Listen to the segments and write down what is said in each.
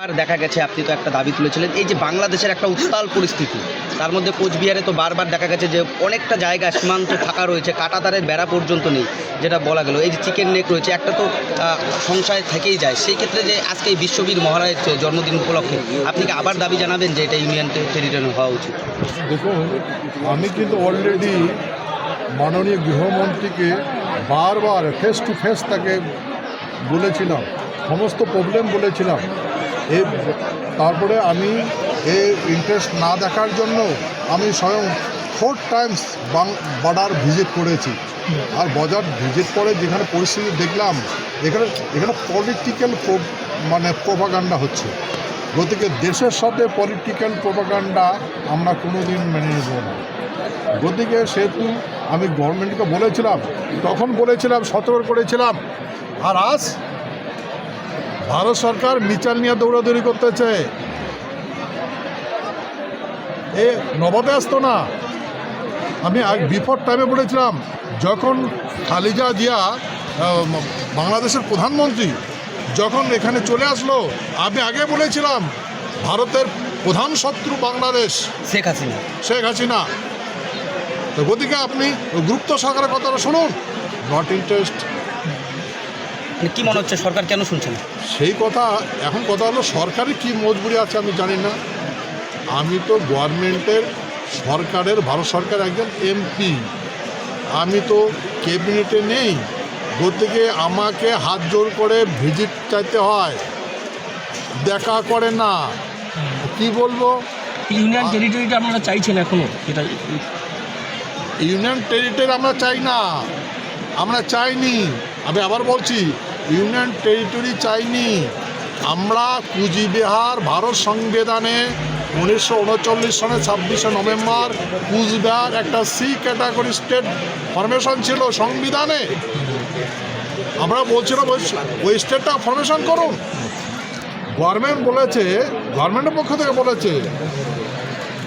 বার দেখা গেছে, আপনি তো একটা দাবি তুলেছিলেন। এই যে বাংলাদেশের একটা উত্তাল পরিস্থিতি, তার মধ্যে কোচবিহারে তো বারবার দেখা গেছে যে অনেকটা জায়গা সীমান্ত ফাঁকা রয়েছে, কাটাতারের বেড়া পর্যন্ত নেই, যেটা বলা গেল। এই যে চিকেন নেক রয়েছে, একটা তো সংশয় থেকেই যায়। সেই ক্ষেত্রে যে আজকে এই বিশ্ববীর মহারাজের জন্মদিন উপলক্ষে, আপনি কি আবার দাবি জানাবেন যে এটা ইউনিয়ন টেরিটরি হওয়া উচিত? দেখুন, আমি কিন্তু অলরেডি মাননীয় গৃহমন্ত্রীকে বারবার ফেস টু ফেস তাকে বলেছিলাম, সমস্ত প্রবলেম বলেছিলাম। এ, তারপরে আমি এ ইন্টারেস্ট না দেখার জন্য আমি স্বয়ং ফোর টাইমস বর্ডার ভিজিট করেছি। আর বাজার ভিজিট করে যেখানে পরিস্থিতি দেখলাম, এখানে এখানে পলিটিক্যাল মানে প্রোপাগান্ডা হচ্ছে। গতিকে দেশের সাথে পলিটিক্যাল প্রোপাগান্ডা আমরা কোনো দিন মেনে নেব না। গতিকে সেহেতু আমি গভর্নমেন্টকে বলেছিলাম, তখন বলেছিলাম, সতর্ক করেছিলাম। আর আজ ভারত সরকার মিচাল নিয়ে দৌড়াদৌড়ি করতেছে। এ নবাবে আসতো না। আমি বিফোর টাইমে বলেছিলাম যখন খালিজা জিয়া বাংলাদেশের প্রধানমন্ত্রী যখন এখানে চলে আসলো আমি আগে বলেছিলাম ভারতের প্রধান শত্রু বাংলাদেশ। শেখ হাসিনা। শেখ হাসিনা। তো গতিকে আপনি গুপ্ত সরকারের কথাটা শুনুন। নট ইন্টারেস্ট মানে কি মনে হচ্ছে সরকার কেন শুনছে না? সেই কথা এখন কথা হলো সরকারি কি মজবুরি আছে আমি জানি না। আমি তো গভর্নমেন্টের সরকারের ভারত সরকার একজন এমপি আমি তো ক্যাবিনেটে নেই। গতিকে আমাকে হাত জোর করে ভিজিট চাইতে হয়। দেখা করে না। কি বলব? ইউনিয়ন টেরিটরিটা আপনারা চাইছেন এখনও? এটা ইউনিয়ন টেরিটরি আমরা চাই না। আমরা চাইনি। আমি আবার বলছি ইউনিয়ন টেরিটরি চাইনি। আমরা কুচবিহার ভারত সংবিধানে উনিশশো উনচল্লিশ সনে ছাব্বিশে নভেম্বর কুচবিহার একটা সি ক্যাটাগরি স্টেট ফরমেশন ছিল সংবিধানে। আমরা বলছিলাম ওই ওই স্টেটটা ফরমেশন করুন। গভর্নমেন্ট বলেছে গভর্নমেন্টের পক্ষ থেকে বলেছে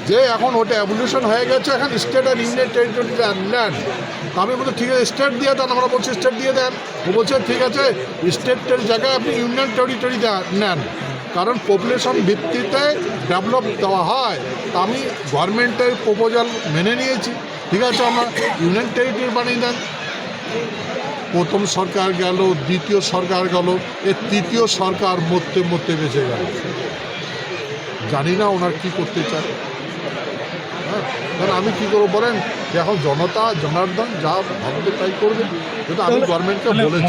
যে এখন ওটা অ্যাভলিউশন হয়ে গেছে, এখন স্টেট আর ইউনিয়ন টেরিটরি ল্যান্ড আমি বলছি, ঠিক আছে স্টেট দিয়ে দেন। আমরা বলছি স্টেট দিয়ে দেন। ও বলছে, ঠিক আছে স্টেটের জায়গায় আপনি ইউনিয়ন টেরিটরি নেন। কারণ পপুলেশন ভিত্তিতে ডেভেলপ দেওয়া হয়। আমি গভর্নমেন্টের প্রপোজাল মেনে নিয়েছি। ঠিক আছে, আমরা ইউনিয়ন টেরিটরি বানিয়ে দেন। প্রথম সরকার গেল, দ্বিতীয় সরকার গেল এর তৃতীয় সরকার মরতে মরতে বেঁচে গেল। জানি না ওনার কি করতে চায়। হ্যাঁ কারণ আমি কি করব বলেন? যে এখন জনতা জনার্দন যা ভাববে তাই করবে। কিন্তু আমি গভর্নমেন্টকে বলেছি।